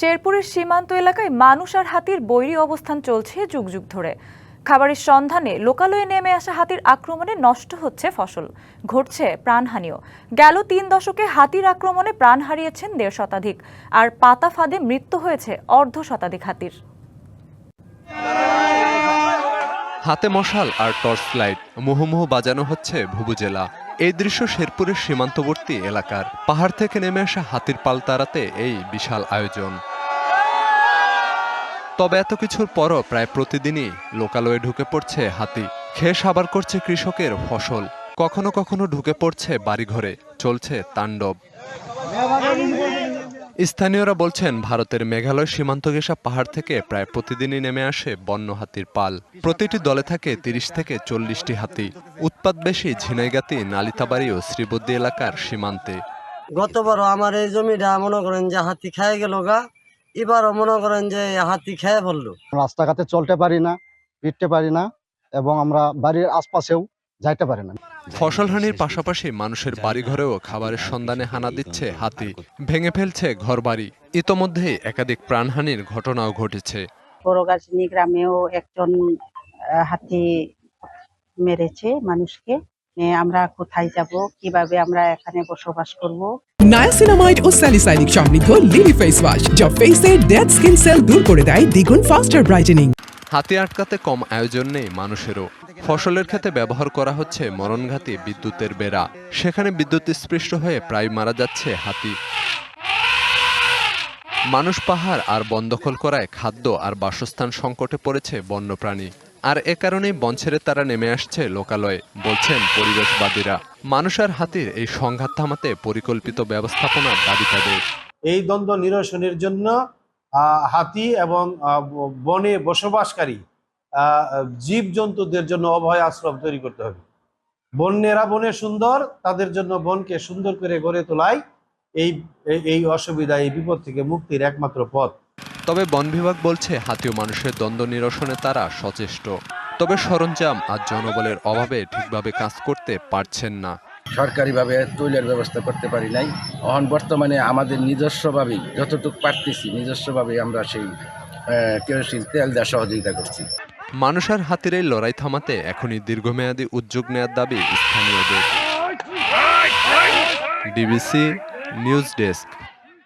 শেরপুরের সীমান্ত এলাকায় মানুষ আর হাতির বৈরী অবস্থান চলছে যুগ যুগ ধরে। খাবারের সন্ধানে লোকালয়ে নেমে আসা হাতির আক্রমণে নষ্ট হচ্ছে ফসল, ঘটছে প্রাণহানিও। গেল তিন দশকে হাতির আক্রমণে প্রাণ হারিয়েছেন দেড় শতাধিক, আর পাতা ফাঁদে মৃত্যু হয়েছে অর্ধ শতাধিক হাতির। হাতে মশাল আর টর্চ লাইট মুহুমুহু বাজানো হচ্ছে ভুবুজেলা এই দৃশ্য শেরপুরের সীমান্তবর্তী এলাকার। পাহাড় থেকে নেমে আসা হাতির পাল তাড়াতে এই বিশাল আয়োজন। তবে এত কিছুর পরও প্রায় প্রতিদিনই লোকালয়ে ঢুকে পড়ছে হাতি। খেয়ে সাবার করছে কৃষকের ফসল। কখনো কখনো ঢুকে পড়ছে বাড়িঘরে, চলছে তাণ্ডব। স্থানীয়রা বলছেন, ভারতের মেঘালয় সীমান্ত ঘেঁষা পাহাড় থেকে প্রায় প্রতিদিনই নেমে আসে বন্য হাতির পাল। প্রতিটি দলে থাকে তিরিশ থেকে চল্লিশটি হাতি। উৎপাত বেশি ঝিনাইগাতি, নালিতাবাড়ি ও শ্রীবদ্দী এলাকার সীমান্তে। গতবারও আমার এই জমিটা মনে করেন যে হাতি খেয়ে গেল গা। এবারও মনে করেন যে হাতি খেয়ে ফেলল। রাস্তাঘাটে চলতে পারি না ফিরতে পারি না এবং আমরা বাড়ির আশপাশেও যাইতে পারি না। ফসলহানির পাশাপাশি মানুষের বাড়িঘরেও খাবারের সন্ধানে হানা দিচ্ছে হাতি। ভেঙে ফেলছে ঘরবাড়ি। ইতোমধ্যেই একাধিক প্রাণহানির ঘটনাও ঘটেছে। বড়গাছনি গ্রামেও একজন আহ, হাতি মেরেছে মানুষকে। আমরা কোথায় যাব কীভাবে আমরা এখানে বসবাস করব? নায়াসিনামাইড ও স্যালিসাইলিক সমৃদ্ধ লিলি ফেস ওয়াশ যা ফেসের ডেড স্কিন সেল দূর করে দেয় দ্বিগুণ ফাস্টার ব্রাইটেনিং হাতি আটকাতে কম আয়োজন নেই মানুষেরও। ফসলের ক্ষেতে ব্যবহার করা হচ্ছে মরণঘাতী বিদ্যুতের বেড়া। সেখানে বিদ্যুৎ স্পৃষ্ট হয়ে প্রায় মারা যাচ্ছে হাতি। মানুষ পাহাড় আর বন দখল করায় খাদ্য আর বাসস্থান সংকটে পড়েছে বন্যপ্রাণী। আর এ কারণেই বন তারা নেমে আসছে লোকালয়ে, বলছেন পরিবেশবাদীরা। মানুষ আর হাতির এই সংঘাত থামাতে পরিকল্পিত ব্যবস্থাপনার দাবি তাদের এই দ্বন্দ্ব নিরসনের জন্য হাতি এবং বনে বসবাসকারী জীব জন্তুদের জন্য অভয় আশ্রম তৈরি করতে হবে। বন্যেরা বনে সুন্দর, তাদের জন্য বনকে সুন্দর করে গড়ে তোলাই এই- এই অসুবিধা, এই বিপদ থেকে মুক্তির একমাত্র পথ। তবে বন বিভাগ বলছে হাতি ও মানুষের দ্বন্দ্ব নিরসনে তারা সচেষ্ট। তবে সরঞ্জাম আর জনবলের অভাবে ঠিকভাবে কাজ করতে পারছেন না। সরকারিভাবে তৈলের ব্যবস্থা করতে পারি নাই। এখন বর্তমানে আমাদের নিজস্বভাবেই যতটুকু পারতেছি নিজস্বভাবেই আমরা সেই কেরোসিন তেল দেওয়া সহযোগিতা করছি। মানুষ আর হাতির এই লড়াই থামাতে এখনই দীর্ঘমেয়াদী উদ্যোগ নেওয়ার দাবি স্থানীয়দের। DBC news desk.